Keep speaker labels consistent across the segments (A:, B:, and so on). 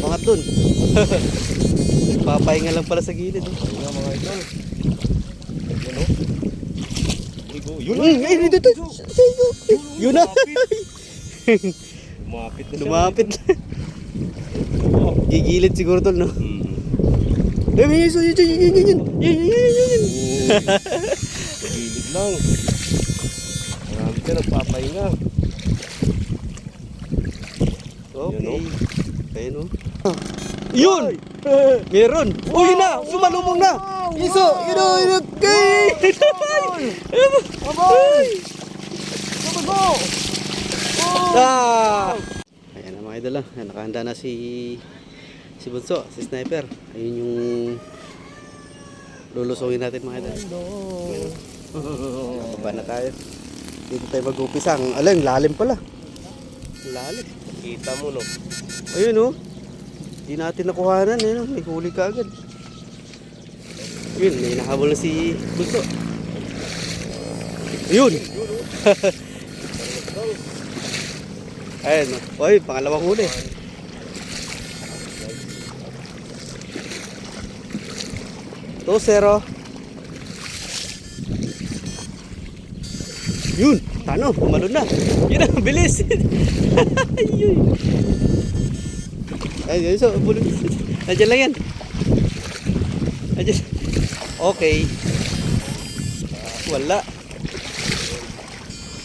A: bangat dun. Papahinga lang pala sa gilid. Oh.
B: Ayun nga mga idol. O. Ligo. Yun
A: Yun, ay, dito, dito. Yun na.
B: Lumapit na.
A: Lumapit.
B: Oh.
A: Gigilid siguro tol, no?
B: Mm.
A: Eh, yun, yun, yun, yun, yun, yun, yun, yun, yun.
B: Sa gilid lang. Marami ka nagpapahinga.
A: Okay.
B: Yun,
A: Ayun, oh. Yun! Meron! Uy na! Sumalubong na! Iso! Yun o! Yun o! Kay!
B: Abay! Tumago!
A: Ah! Ayan na mga idol ah. Nakahanda na si si Bunso, si Sniper. Ayun yung lulusungin natin mga idol. Baba na tayo. Dito tayo mag-upisa. Ang lalim pala. Lalim.
B: Kita mo no.
A: Ayun oh. Hindi natin nakuhanan. Ayun, oh. may huli ka agad. Yun, may nahabol na si Bunso. Ayun! Ayun, oh. Oy, pangalawang huli. Two zero. Yun, tano, pumalon na. Yun ang bilis. Ayun. Ay, so, bulog. Nandiyan lang yan. Nandiyan. Okay. Wala.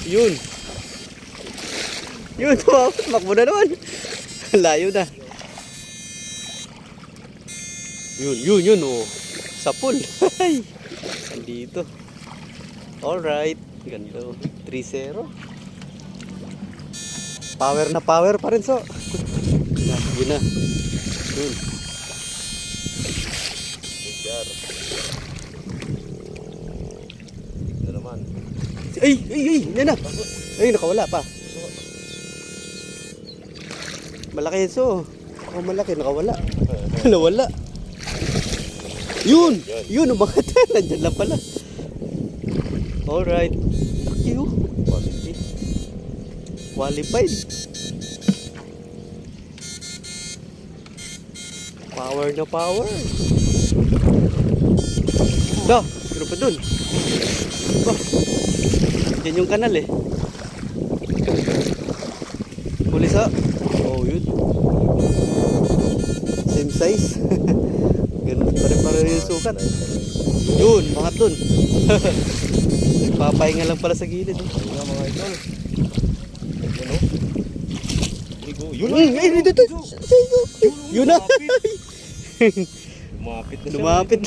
A: Yun. Yun, tumawag. Makbo na naman. Layo na. Yun, yun, yun, oh. Sa pool. Ay. Andito. Alright. Ganda. oh. 3-0. Power na power pa rin, so. Yun na. Yun.
B: Jar. Ito naman.
A: Ay, ay, ay, yan na. Ay, nakawala pa. Malaki yun, so. Ako malaki, nakawala. Nawala. Yun! Yun, umangat na. Nandyan lang pala. Alright. Oh.
B: Quality.
A: Qualified. Power na power. Da, pero pa dun. Ba, yan yung kanal eh. Huli sa. Oh, yun. Same size. Ganun pare-pare yung sukat. Yun, bangat dun. Nagpapahinga lang pala sa gilid. Oh.
B: Ayun nga mga idol. Yan o. Ligo. Yun
A: Mm, ay, dito, dito. Yun na.
B: Lumapit na.
A: Lumapit.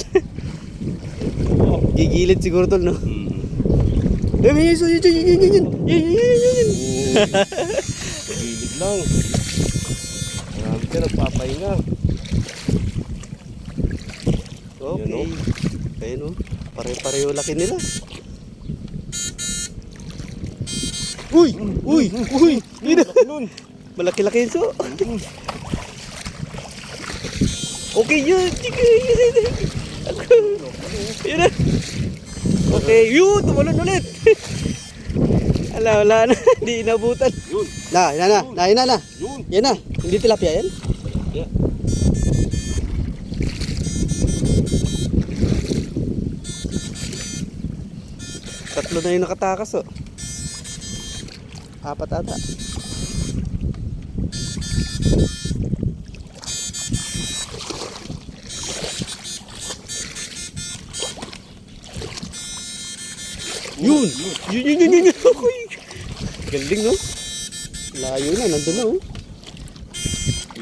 B: Oh.
A: Gigilid siguro tol, no?
B: Mm.
A: Eh, iso, yun, yun, yun, yun, yun, yun, yun, yun, yun.
B: Sa gilid lang. Marami ka nagpapahinga.
A: Okay.
B: Yun,
A: Ayun, no? Pare-pareho laki nila. Uy! Uy! Uy!
B: Nun.
A: Malaki-laki yun, so. Okay, yun. Yun. Yun na. Okay, yun. Tumalon ulit. Ala, wala na. Hindi inabutan.
B: Yun.
A: Na, na, na. Na, na, na.
B: Yun.
A: Yan na. Hindi tilapia yan?
B: Yeah.
A: Tatlo na yung nakatakas, oh. Apat ata. Yun! Yun, yun, yun, yun, yun. Galing, no? Layo na, nandun na, oh.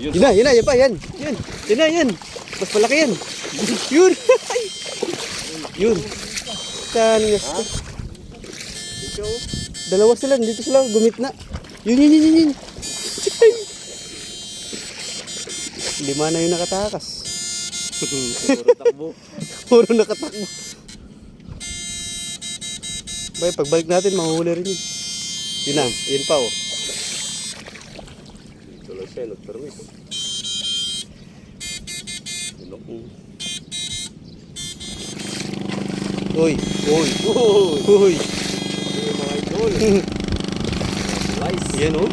B: Yun.
A: Yun na, yun na, yan pa, yan. Yan, yun na, yan. Mas malaki yan. Yun. yun. Saan nga? Dalawa sila, dito sila, gumit na. Yun, yun, yun, yun, yun. Lima na yung nakatakas.
B: Puro takbo.
A: Puro nakatakbo. Bay, pagbalik natin, mahuhuli rin yun. Yun na, yun pa, oh.
B: Ito lang siya, nagpermis. Yun o.
A: Uy, uy, uy.
B: mga idol. Nice.
A: Yan, oh.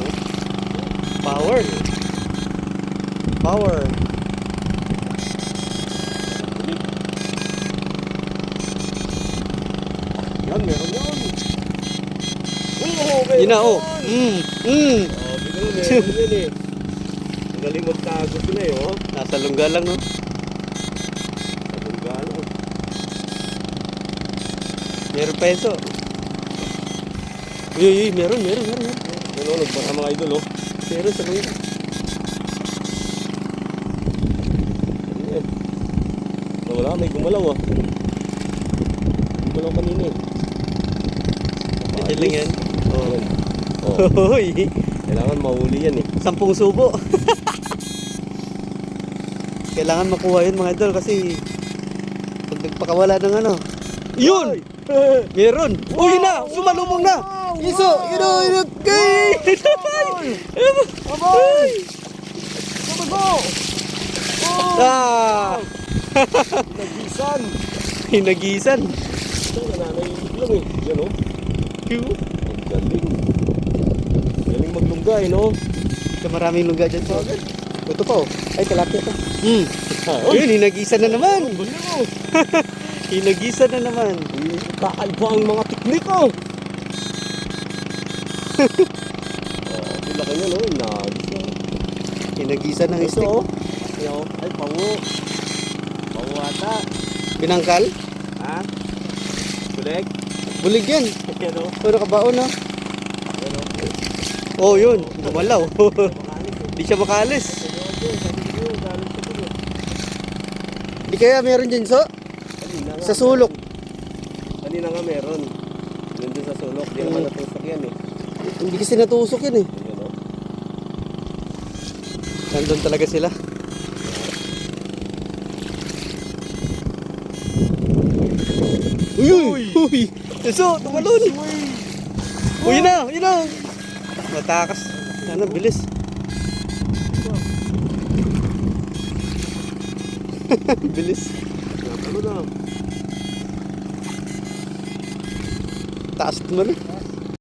A: Power. Power.
B: Yan, meron yan. Oo, meron
A: Yun na, oh. Mm, mm.
B: Oh, bigla mo, meron yan eh. Ang galing magtago sila eh, oh.
A: Nasa lungga lang, no?
B: Sabong gala.
A: Meron peso. Uy, uy, meron, meron, meron. meron.
B: Ano, nagpara mga idol, oh.
A: Meron sa lungga.
B: Ayan. Oh, wala, may gumalaw, ah. Gumalaw kanina eh.
A: Medyo lang yan.
B: Oh. oh.
A: Uy,
B: Kailangan mahuli yan eh.
A: sampung subo. Kailangan makuha yun mga idol kasi pag nagpakawala ng ano. Yun! Meron! Uy, yun na! Sumalubong na! Iso! Yun o! Yun o! Kay!
B: Abay! Sabago!
A: Ah!
B: Nagisan!
A: Hinagisan.
B: Ito, nananayilig lang eh. Yan oh. Ang galing. Galing maglunggay, no?
A: Ito maraming lungga dyan sa Ito pa oh. Ay, kalapit pa. Hmm.
B: Ah,
A: Yun, hinagisan na naman.
B: Oh.
A: Hinagisan na naman.
B: Kakaiba ang mga teknik oh. oh, pila kayo no? Nagis na.
A: Hinagisan ng
B: Ito
A: stick.
B: oh. Yo, ay pango. Pango ata.
A: Pinangkal.
B: Ha? Kuleg?
A: Bulig yan.
B: Yan oh.
A: Pero kabaon no?
B: Yan oh.
A: Yun. Gumalaw.
B: Makalis eh.
A: Di siya makalis. Di kaya meron dyan so? Sa sulok.
B: Kanina nga meron. Yun dun sa sulok. Di naman natusok yan eh.
A: Hindi kasi natusok yun eh.
B: Yan oh.
A: Nandun talaga sila. Uy! Uy! Uy! So, tumalon! Uy, yun na! Yun na! Matakas. Ano, bilis. bilis. Taas naman.